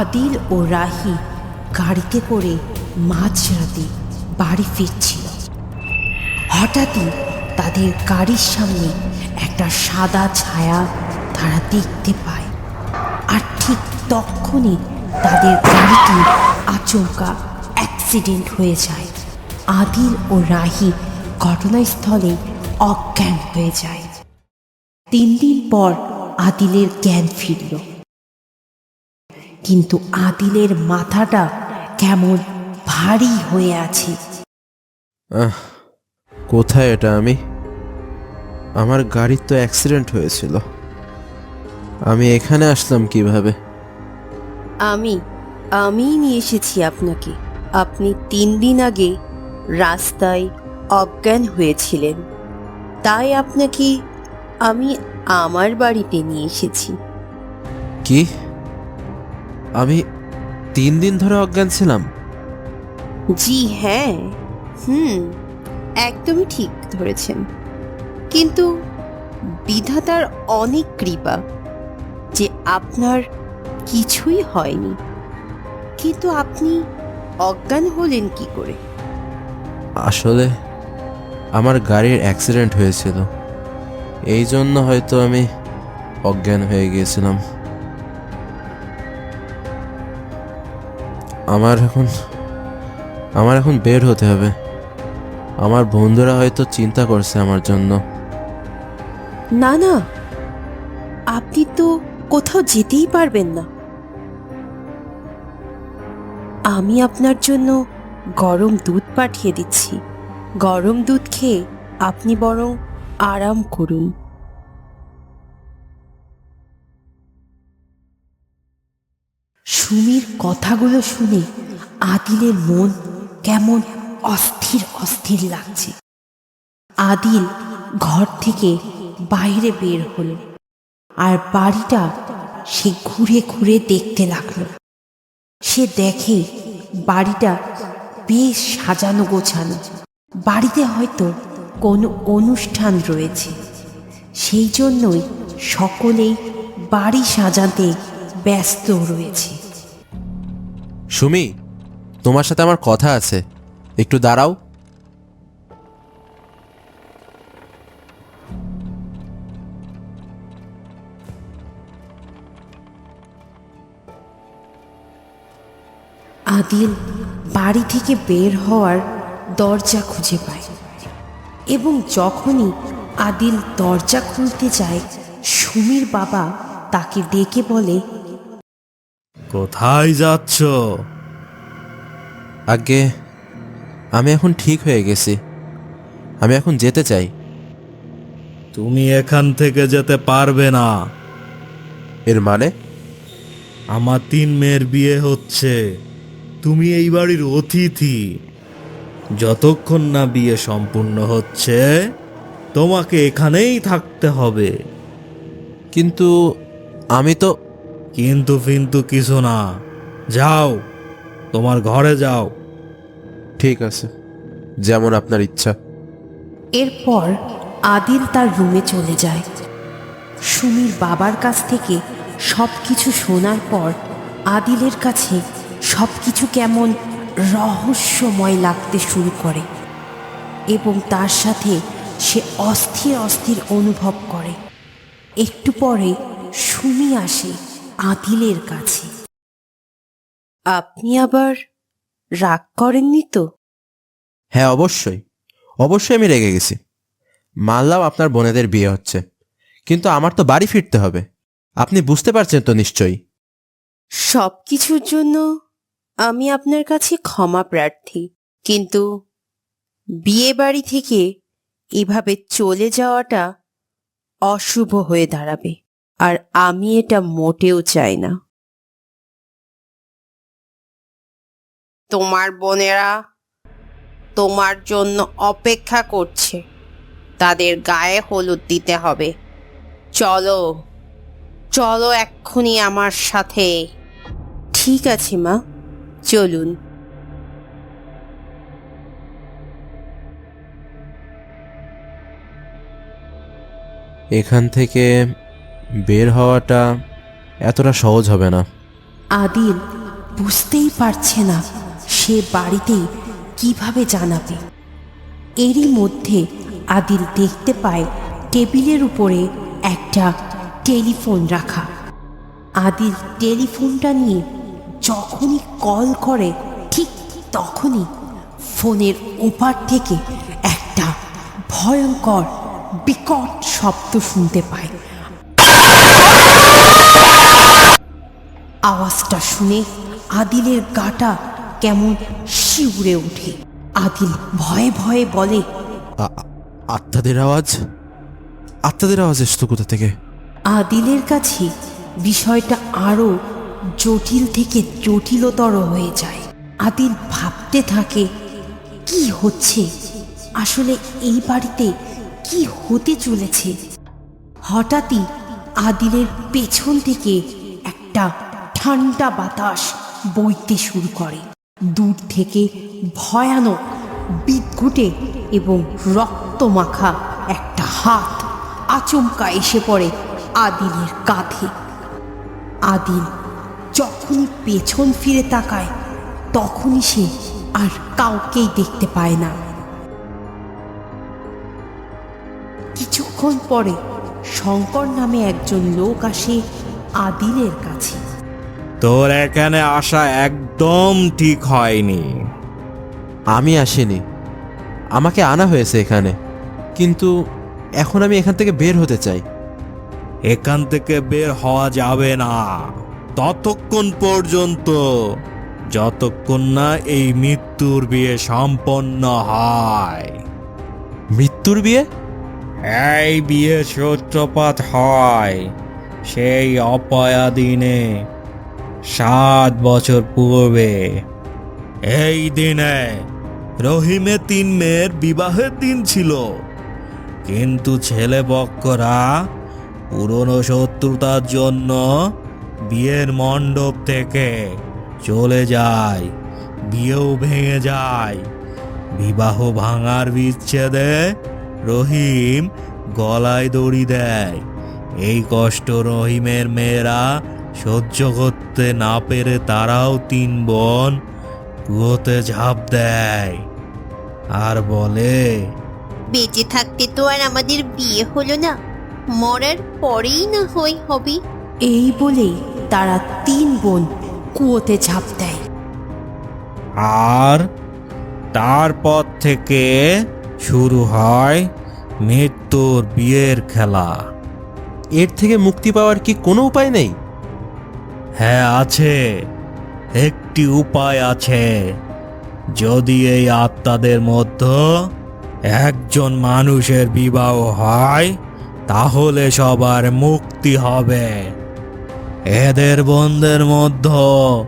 আদিল ও রাহি গাড়িতে করে মাঝরাতে বাড়ি ফিরছিল। হঠাৎই তাদের গাড়ির সামনে একটা সাদা ছায়া তারা দেখতে পায়। আর ঠিক তখনই তাদের গাড়িটি আচমকা অ্যাক্সিডেন্ট হয়ে যায়। আদিল ও রাহি ঘটনাস্থলে অজ্ঞান হয়ে যায়। তিন দিন পর আদিলের জ্ঞান ফিরল। কিন্তু আদিলের মাথাটা কেমন ভারী হয়ে আছে। আহ কোথায় এটা আমি? আমার গাড়ির তো অ্যাক্সিডেন্ট হয়েছিল। আমি এখানে আসলাম কীভাবে? আমি আমি নিয়ে এসেছি আপনাকে। আপনি তিন দিন আগে রাস্তায় অজ্ঞান হয়েছিলেন। তাই আপনাকে আমি আমার বাড়িতে নিয়ে এসেছি। কি? আমি তিন দিন ধরে অজ্ঞান ছিলাম। জি হ্যাঁ। হুম একদমই ঠিক ধরেছেন। কিন্তু বিধাতার অনেক কৃপা যে আপনার কিছুই হয়নি। কিন্তু আপনি অজ্ঞান হলেন কি করে? আসলে আমার গাড়ির অ্যাক্সিডেন্ট হয়েছিল। এই জন্য হয়তো আমি অজ্ঞান হয়ে গিয়েছিলাম। আমার এখন আমার এখন বের হতে হবে। আমার বন্ধুরা হয়তো চিন্তা করছে আমার জন্য। না না। আপনি তো কোথাও যেতেই পারবেন না। আমি আপনার জন্য গরম দুধ পাঠিয়ে দিচ্ছি। গরম দুধ খেয়ে আপনি বরং আরাম করুন। কথাগুলো শুনে আদিলের মন কেমন অস্থির অস্থির লাগছে। আদিল ঘর থেকে বাইরে বের হলো আর বাড়িটা সে ঘুরে ঘুরে দেখতে লাগল। সে দেখে বাড়িটা বেশ সাজানো গোছানো। বাড়িতে হয়তো কোনো অনুষ্ঠান রয়েছে। সেই জন্যই সকলেই বাড়ি সাজাতে ব্যস্ত রয়েছে। সুমি, তোমার সাথে আমার কথা আছে। একটু দাঁড়াও। আদিল বাড়ি থেকে বের হওয়ার দরজা খুঁজে পায় এবং যখনই আদিল দরজা খুলতে যায়, সুমির বাবা তাকে ডেকে বলে কোথায় যাচ্ছ? আগে আমি এখন ঠিক হয়ে গেছি। আমি এখন যেতে চাই। তুমি এখান থেকে যেতে পারবে না। এর মানে? আমার তিন মেয়ের বিয়ে হচ্ছে। তুমি এই বাড়ির অতিথি। যতক্ষণ না বিয়ে সম্পূর্ণ হচ্ছে তোমাকে এখানেই থাকতে হবে। কিন্তু আমি তো কিন্তু ফিন্তু কিছু না। যাও তোমার ঘরে যাও। ঠিক আছে যেমন আপনার ইচ্ছা। এরপর আদিল তার রুমে চলে যায়। সুমির বাবার কাছ থেকে সব কিছু শোনার পর আদিলের কাছে সব কিছু কেমন রহস্যময় লাগতে শুরু করে এবং তার সাথে সে অস্থির অস্থির অনুভব করে। একটু পরে সুমি আসে। আদিলের কাছে। আপনি আবার রাগ করেননি তো? হ্যাঁ অবশ্যই। অবশ্যই আমি রেগে গেছি। মানলাম আপনার বোনেদের বিয়ে হচ্ছে। কিন্তু আমার তো বাড়ি ফিরতে হবে। আপনি বুঝতে পারছেন তো নিশ্চয়ই। সব কিছুর জন্য আমি আপনার কাছে ক্ষমা প্রার্থী। কিন্তু বিয়ে বাড়ি থেকে এভাবে চলে যাওয়াটা অশুভ হয়ে দাঁড়াবে। আর আমি এটা মোটেও চাই না। তোমার বোনেরা তোমার জন্য অপেক্ষা করছে। তাদের গায়ে হলুদ দিতে হবে। চলো চলো এক্ষুনি আমার সাথে। ঠিক আছে মা চলুন। এখান থেকে বের হওয়াটা এতটা সহজ হবে না। আদিল বুঝতেই পারছে না সে বাড়িতে কীভাবে জানাবে। এরই মধ্যে আদিল দেখতে পায় টেবিলের উপরে একটা টেলিফোন রাখা। আদিল টেলিফোনটা নিয়ে যখনই কল করে, ঠিক তখনই ফোনের ওপার থেকে একটা ভয়ঙ্কর বিকট শব্দ শুনতে পায়। আওয়াজটা শুনে আদিলের গাটা কেমন শিউরে ওঠে। আদিল ভয়ে ভয়ে বলে আত্মাদের আওয়াজ? আত্মাদের আওয়াজ এসতো কোথা থেকে? আদিলের কাছে বিষয়টা আরও জটিল থেকে জটিলতর হয়ে যায়। আদিল ভাবতে থাকে কি হচ্ছে? আসলে এই বাড়িতে কি হতে চলেছে? হঠাৎই আদিলের পেছন থেকে ঠান্ডা বাতাস বইতে শুরু করে। দূর থেকে ভয়ানক বিদ্ঘুটে এবং রক্তমাখা একটা হাত আচমকা এসে পড়ে আদিলের কাঁধে। আদিল যখনই পেছন ফিরে তাকায়, তখনই সে আর কাউকেই দেখতে পায় না। কিছুক্ষণ পরে শঙ্কর নামে একজন লোক আসে আদিলের কাছে। তোর এখানে আসা একদম ঠিক হয়নি। আমি আসিনি। আমাকে আনা হয়েছে এখানে। কিন্তু এখন আমি এখান থেকে বের হতে চাই। এখান থেকে বের হওয়া যাবে না। ততক্ষণ পর্যন্ত যতক্ষণ না এই মৃত্যুর বিয়ে সম্পন্ন হয়। মৃত্যুর বিয়ে? এই বিয়ে সূত্রপাত হয় সেই অপয়া দিনে সাত বছর পূর্বে। এই দিনে রহিমে তিন মেয়ের বিবাহের দিন ছিল। কিন্তু ছেলে পক্ষরা পুরনো শত্রুতার জন্য বিয়ের মণ্ডপ থেকে চলে যায়, বিয়েও ভেঙে যায়। বিবাহ ভাঙার বিচ্ছেদে রহিম গলায় দড়ি দেয়। এই কষ্ট রহিমের মেয়েরা সহ্য করতে না পেরে তারাও তিন বোন কুয়োতে ঝাঁপ দেয়। আর বলে বেঁচে থাকতে তো আর আমাদের বিয়ে হলো না মরার পরেই না হয় হবে। এই বলেই তারা তিন বোন কুয়োতে ঝাঁপ দেয়। আর তারপর থেকে শুরু হয় মৃত্যুর বিয়ের খেলা। এর থেকে মুক্তি পাওয়ার কি কোনো উপায় নেই? হ্যাঁ আছে। একটি উপায় আছে। যদি এই আত্মাদের মধ্যে একজন মানুষের বিবাহ হয়, তাহলে সবার মুক্তি হবে। এদের বন্ধের মধ্যে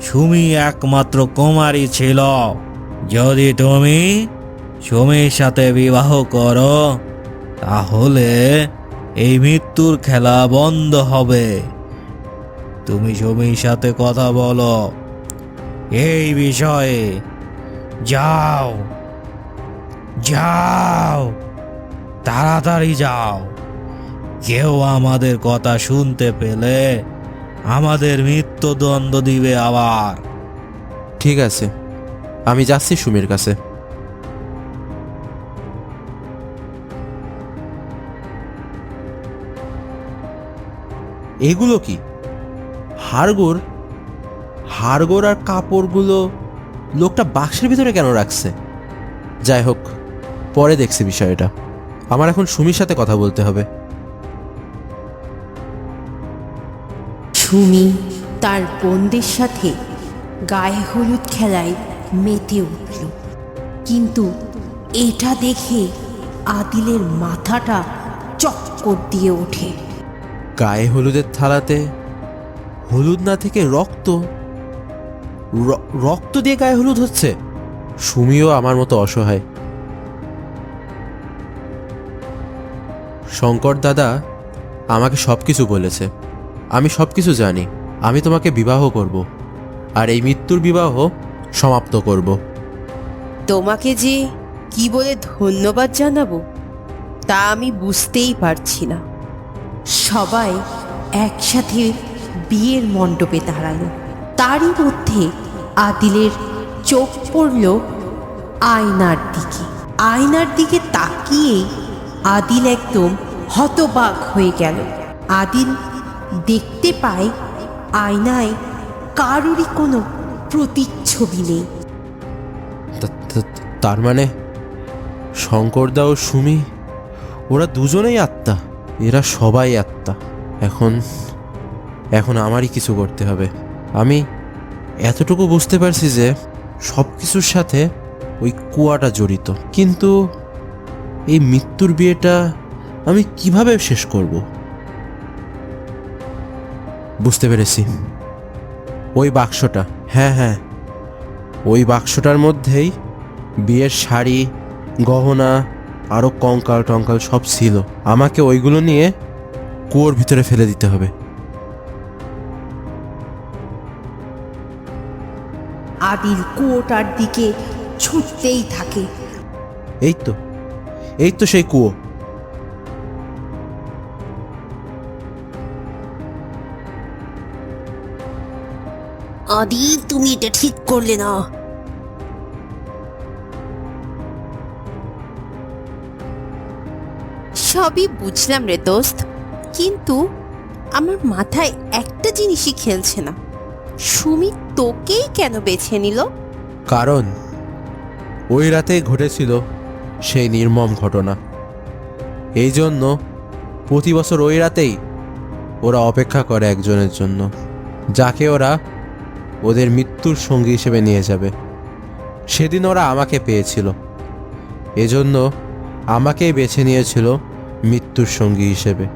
সুমি একমাত্র কুমারী ছিল। যদি তুমি সুমির সাথে বিবাহ করো, তাহলে এই মৃত্যুর খেলা বন্ধ হবে। তুমি সুমির সাথে কথা বলো। এই বিষয়ে যাও যাও, তাড়াতাড়ি যাও। কেউ আমাদের কথা শুনতে পেলে আমাদের মৃত্যুদণ্ড দিবে আবার। ঠিক আছে, আমি যাচ্ছি সুমির কাছে। এগুলো কি? হাড়গোড় হাড়গোড় আর কাপড়গুলো লোকটা বাক্সের ভিতরে কেন রাখছে? যাই হোক পরে দেখছি বিষয়টা। আমার এখন সুমির সাথে কথা বলতে হবে। সুমি তার বোনদের সাথে গায়ে হলুদ খেলায় মেতে উঠল। কিন্তু এটা দেখে আদিলের মাথাটা চক্কর দিয়ে ওঠে। গায়ে হলুদের থালাতে হলুদ না থেকে রক্ত? রক্ত দিয়ে গায়ে হলুদ হচ্ছে? সুমিও আমার মতো অসহায়। শঙ্কর দাদা, আমাকে সব কিছু বলেছে। আমি সব কিছু জানি। আমি তোমাকে বিবাহ করব। আর এই মৃত্যুর বিবাহ সমাপ্ত করব। তোমাকে যে কি বলে ধন্যবাদ জানাব, তা আমি বুঝতেই পারছি না। সবাই একসাথে বিয়ের মণ্ডপে দাঁড়াল। তারই মধ্যে আদিলের চোখ পড়ল আয়নার দিকে। আয়নার দিকে তাকিয়েই আদিল একদম হতবাক হয়ে গেল। আদিল দেখতে পায় আয়নায় কারোরই কোনো প্রতিচ্ছবি নেই। তার মানে শঙ্করদা ও সুমি, ওরা দুজনেই আত্মা, এরা সবাই আত্মা। এখন এখন আমারই কিছু করতে হবে। আমি এতটুকু বুঝতে পারছি যে সব কিছুর সাথে ওই কুয়াটা জড়িত। কিন্তু এই মৃত্যুর বিয়েটা আমি কীভাবে শেষ করব? বুঝতে পেরেছি। ওই বাক্সটা হ্যাঁ হ্যাঁ। ওই বাক্সটার মধ্যেই বিয়ের শাড়ি, গহনা আরও কঙ্কাল টঙ্কাল সব ছিল। আমাকে ওইগুলো নিয়ে কুয়োর ভিতরে ফেলে দিতে হবে। আদিল কুয়োটার দিকে ছুটতেই থাকে। এই তো এই তো সেই কুয়ো। আদি তুমি এটা ঠিক করলে না। সবই বুঝলাম রে দোস্ত কিন্তু আমার মাথায় একটা জিনিসই খেলছে না। সুমি তোকেই কেন বেছে নিল? কারণ ওই রাতেই ঘটেছিল সেই নির্মম ঘটনা। এই জন্য প্রতি বছর ওই রাতেই ওরা অপেক্ষা করে একজনের জন্য, যাকে ওরা ওদের মৃত্যুর সঙ্গী হিসেবে নিয়ে যাবে। সেদিন ওরা আমাকে পেয়েছিল। এজন্য আমাকেই বেছে নিয়েছিল মৃত্যুর সঙ্গী হিসেবে।